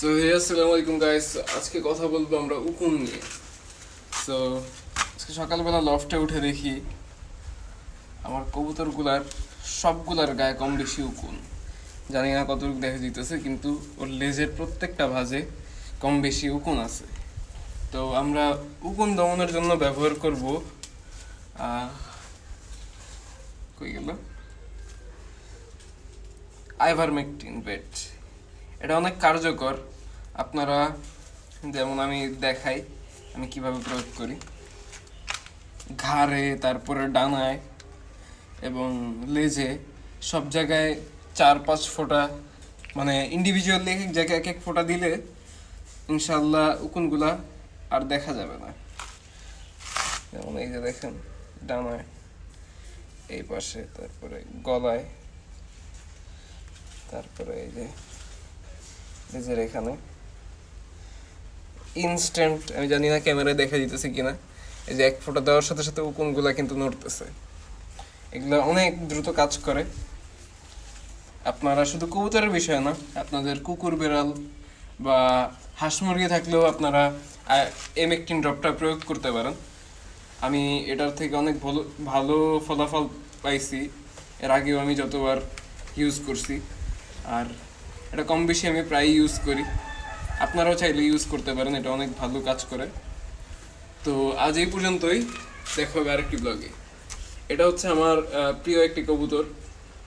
তো হে আসসালামু আলাইকুম গাইস আজকে কথা বলব আমরা উকুন নিয়ে। তো আজকে সকালবেলা লফটে উঠে দেখি আমার কবুতরগুলার সবগুলার গায়ে কম বেশি উকুন। জানি না কতটুকু দেখা যেতেছে কিন্তু ওর লেজের প্রত্যেকটা ভাঁজে কম বেশি উকুন আছে। তো, আমরা উকুন দমনের জন্য ব্যবহার করব। কই গেল? আইভারমেকটিন বেড এটা অনেক কার্যকর। আপনারা যেমন আমি দেখাই, আমি কীভাবে প্রয়োগ করি। ঘাড়ে, তারপরে ডানায় এবং লেজে সব জায়গায় চার পাঁচ ফোঁটা মানে ইন্ডিভিজুয়ালি এক এক জায়গায় এক এক ফোঁটা দিলে ইনশাল্লাহ উকুনগুলা আর দেখা যাবে না। যেমন এই যে দেখেন, ডানায়, এই পাশে, তারপরে গলায়, তারপরে এই যে নিজের এখানে। ইনস্ট্যান্ট আমি জানি না ক্যামেরায় দেখা দিতেছে কিনা। এই যে এক ফোঁটা দেওয়ার সাথে সাথে উকুনগুলা কিন্তু নড়তেছে। এগুলো অনেক দ্রুত কাজ করে। আপনারা শুধু কবুতরের বিষয় না, আপনাদের কুকুর বেড়াল বা হাঁস মুরগি থাকলেও আপনারা এমেকটিন ড্রপটা প্রয়োগ করতে পারেন। আমি এটার থেকে অনেক ভালো ভালো ফলাফল পাইছি। এর আগেও আমি যতবার ইউজ করছি। আর এটা কম বেশি আমি প্রায় ইউজ করি। আপনারাও চাইলে ইউজ করতে পারেন, এটা অনেক ভালো কাজ করে। তো আজ এই পর্যন্তই, দেখা হবে আরেকটি ব্লগে এটা হচ্ছে আমার প্রিয় একটি কবুতর,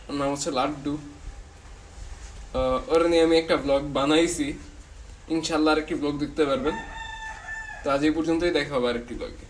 ওর নাম হচ্ছে লাড্ডু। ওর নিয়ে আমি একটা ব্লগ বানাইছি। ইনশাল্লাহ আরেকটি ব্লগ দেখতে পারবেন। তো আজ এই পর্যন্তই, দেখা হবে আরেকটি ব্লগে